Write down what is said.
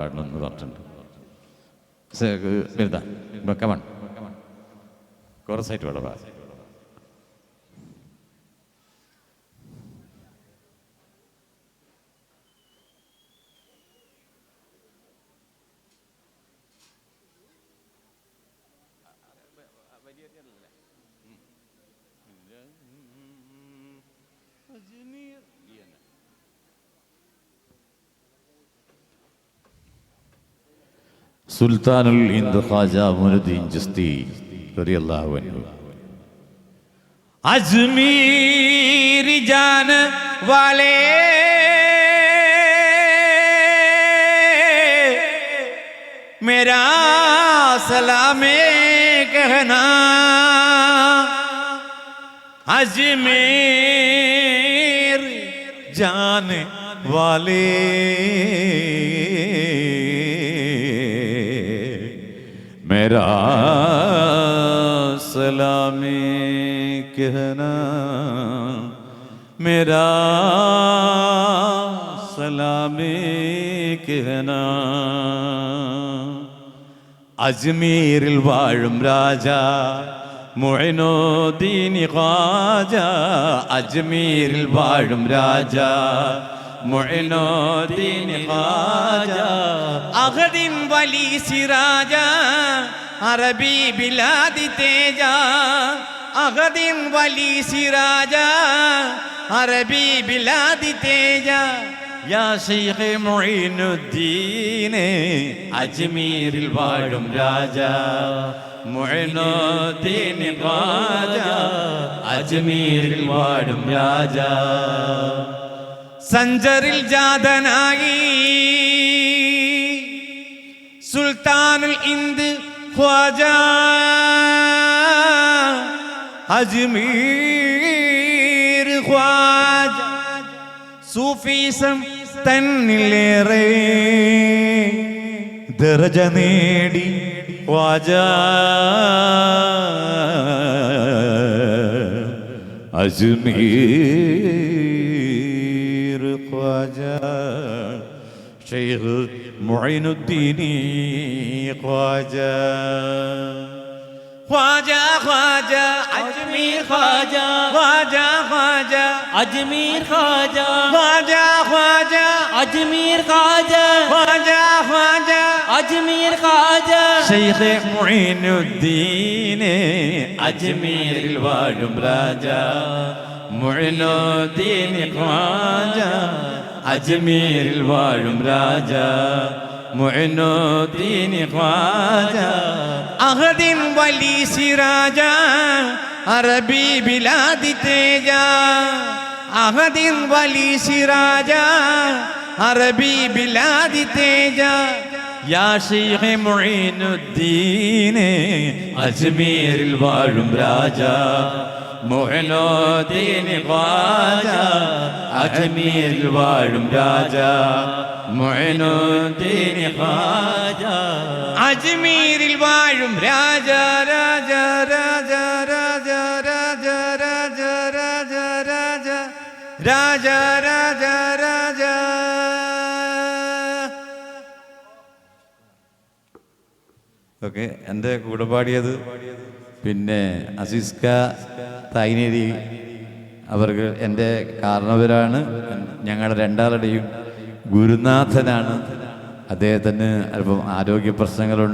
പാടണം എന്ന് പറഞ്ഞിട്ടുണ്ട്. വരുന്ന കമൺ കുറച്ചായിട്ട് വേണം. سلطان الخواجہ مدین جستی رضی اللہ عنہ اجمیر جان والے میرا سلام کہنا اجمیر جان والے मेरा सलाम कहना मेरा सलाम कहना അജ്മീരിൽ വാഴും രാജ മുഴനോദീനി ഖാജ അജ്മീരിൽ വാഴും രാജ മുഴനോദീനി ഖാജ. അഹദിൻ വലി സിറാജ. അറബി ബിലാദി തേജ. അഹദിൻ വലി സിറാജ. അറബി ബിലാദി തേജ. യാ ശൈഖ് മുഈനുദ്ദീൻ അജ്മീരിൽ വാഴും രാജ. മുഈനുദ്ദീൻ ഖാജ അജ്മീരിൽ വാഴും രാജ. സഞ്ചറിൽ ജാതനായി. സുൽത്താനുൽ ഇന്ത് ഖ്വാജ. അജ്മീർ ഖ്വാജ. സൂഫീസം തന്നിലേറെ ദർജ നേടി ഖ്വാജ. അജ്മീർ تفسير خواجة شيخ معين الدين خواجة خواجة خواجة عجمي خواجة خواجة خواجة عجمي خواجة خواجة خواجة عجمي خواجة خواجة خواجة عجمي خواجة شيخ معين الدين عجمي الوالد راجا معنو دين خواجة أجمير الوالم راجة معنو دين خواجة أخدم ولي سراجة عربي بلاد تيجا أخدم ولي سراجة عربي بلاد تيجا يا شيخ معين الدين أجمير الوالم راجة മുഅനുദ്ദീൻ വാജ അജ്മീരിൽ വാഴും രാജ മുഅനുദ്ദീൻ വാജ അജ്മീരിൽ വാഴും രാജ രാജ രാജ രാജ രാജ രാജ രാജ രാജ രാജ രാജ രാജ ഓക്കെ എന്റെ കൂടെ പാടിയത് പിന്നെ അസീസ്ക തൈനേരി അവർക്ക് എന്റെ കാരണവരാണ്. ഞങ്ങളുടെ രണ്ടാളുടെയും ഗുരുനാഥനാണ്. അദ്ദേഹത്തിന് അല്പം ആരോഗ്യ പ്രശ്നങ്ങളുണ്ട്.